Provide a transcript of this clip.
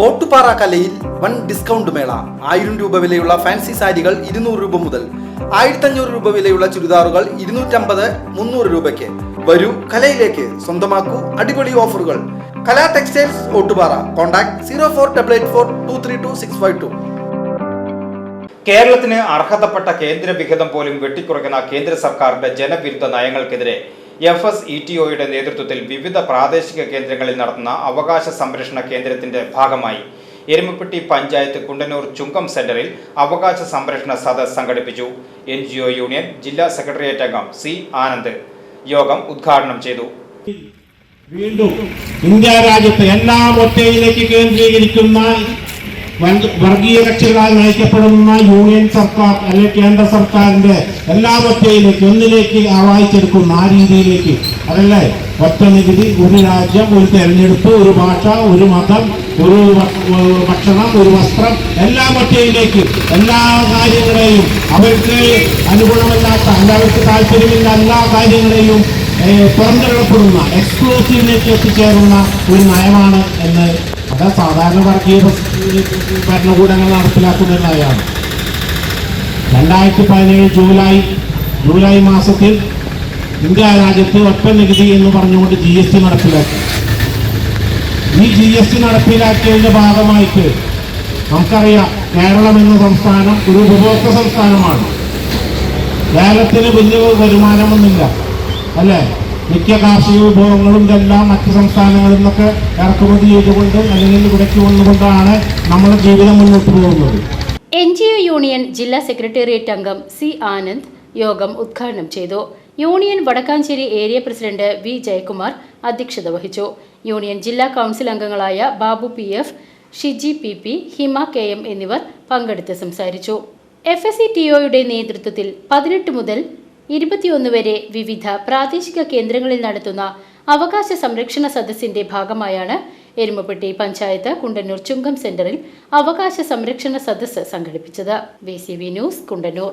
ഓട്ടുപാറ കലയിൽ one discount മേള. ആയിരം രൂപ വിലയുള്ള ഫാൻസി സാരികൾ ഇരുന്നൂറ് രൂപ മുതൽ ആയിരത്തഞ്ഞൂറ് രൂപ വിലയുള്ള ചുരിദാറുകൾ ഇരുന്നൂറ്റമ്പത് മുന്നൂറ് രൂപയ്ക്ക്. വരൂ കലയിലേക്ക്. സ്വന്തമാക്കൂ അടിപൊളി ഓഫറുകൾ. Kala textiles Ottupara. Contact zero four double eight four two three two six five two. കേരളത്തിന് അർഹതപ്പെട്ട കേന്ദ്ര വിഹിതം പോലും വെട്ടിക്കുറയ്ക്കുന്ന കേന്ദ്ര സർക്കാരിന്റെ ജനവിരുദ്ധ നയങ്ങൾക്കെതിരെ എഫ് എസ് ഇ ടി ഒയുടെ നേതൃത്വത്തിൽ വിവിധ പ്രാദേശിക കേന്ദ്രങ്ങളിൽ നടത്തുന്ന അവകാശ സംരക്ഷണ കേന്ദ്രത്തിന്റെ ഭാഗമായി എരുമപ്പെട്ടി പഞ്ചായത്ത് കുണ്ടന്നൂർ ചുങ്കം സെന്ററിൽ അവകാശ സംരക്ഷണ സദസ് സംഘടിപ്പിച്ചു. എൻ ജി ഒ യൂണിയൻ ജില്ലാ സെക്രട്ടേറിയറ്റ് അംഗം സി ആനന്ദ് യോഗം ഉദ്ഘാടനം ചെയ്തു. വീണ്ടും ഇന്ത്യ രാജ്യത്ത് എല്ലാം ഒറ്റയിലേക്ക് കേന്ദ്രീകരിക്കുന്ന വർഗീയ കക്ഷികളാൽ നയിക്കപ്പെടുന്ന യൂണിയൻ സർക്കാർ അല്ലെങ്കിൽ കേന്ദ്ര സർക്കാരിന്റെ എല്ലാ ഒറ്റയിലേക്ക് ഒന്നിലേക്ക് ആവാഹിച്ചെടുക്കുന്ന ആ രീതിയിലേക്ക്. അതല്ലേ? ഒറ്റ നികുതി ഒരു രാജ്യം ഒരു തെരഞ്ഞെടുപ്പ് ഒരു ഭാഷ ഒരു മതം ഒരു ഭക്ഷണം ഒരു വസ്ത്രം എല്ലാ ഒറ്റയിലേക്ക് എല്ലാ കാര്യങ്ങളെയും അവർക്ക് അനുകൂലമല്ലാത്ത അവർക്ക് താല്പര്യമില്ല എല്ലാ കാര്യങ്ങളെയും പുറന്തള്ളപ്പെടുന്ന എക്സ്ക്ലൂസീവിലേക്ക് എത്തിച്ചേരുന്ന ഒരു നയമാണ് എന്ന് അത് സാധാരണ വർഗീയ ഭരണകൂടങ്ങൾ നടപ്പിലാക്കുന്ന ഒരു നയമാണ് രണ്ടായിരത്തി പതിനേഴ് ജൂലൈ ജൂലൈ മാസത്തിൽ ഇന്ത്യ രാജ്യത്ത് ഒറ്റ നികുതി എന്ന് പറഞ്ഞുകൊണ്ട് ജി എസ് ടി നടപ്പിലാക്കി. ഈ ജി എസ് ടി നടപ്പിലാക്കിയതിന്റെ ഭാഗമായിട്ട് നമുക്കറിയാം കേരളം എന്ന സംസ്ഥാനം ഒരു ഉപഭോക്തൃ സംസ്ഥാനമാണ്. കേരളത്തിന് വലിയ വരുമാനമൊന്നുമില്ല. അല്ലേ? മിക്ക കാർഷിക വിഭവങ്ങളും ഇതെല്ലാം മറ്റ് സംസ്ഥാനങ്ങളിൽ നിന്നൊക്കെ ഇറക്കുമതി ചെയ്തുകൊണ്ട് അല്ലെങ്കിൽ വന്നുകൊണ്ടാണ് നമ്മുടെ ജീവിതം മുന്നോട്ട് പോകുന്നത്. എൻ ജി ഒ യൂണിയൻ ജില്ലാ സെക്രട്ടേറിയറ്റ് അംഗം സി ആനന്ദ് യോഗം ഉദ്ഘാടനം ചെയ്തു. Union Vadakkanchery area president V Jayakumar അധ്യക്ഷത വഹിച്ചു. യൂണിയൻ ജില്ലാ കൗൺസിൽ അംഗങ്ങളായ Babu P F Shiji P P Hima K M എന്നിവർ പങ്കെടുത്ത് സംസാരിച്ചു. എഫ് എസ് സി ടി ഒയുടെ നേതൃത്വത്തിൽ പതിനെട്ട് മുതൽ ഇരുപത്തിയൊന്ന് വരെ വിവിധ പ്രാദേശിക കേന്ദ്രങ്ങളിൽ നടത്തുന്ന അവകാശ സംരക്ഷണ സദസ്സിന്റെ ഭാഗമായാണ് എരുമപ്പെട്ടി പഞ്ചായത്ത് കുണ്ടന്നൂർ ചുങ്കം സെന്ററിൽ അവകാശ സംരക്ഷണ സദസ്സ് സംഘടിപ്പിച്ചത്. B news Kundannoor.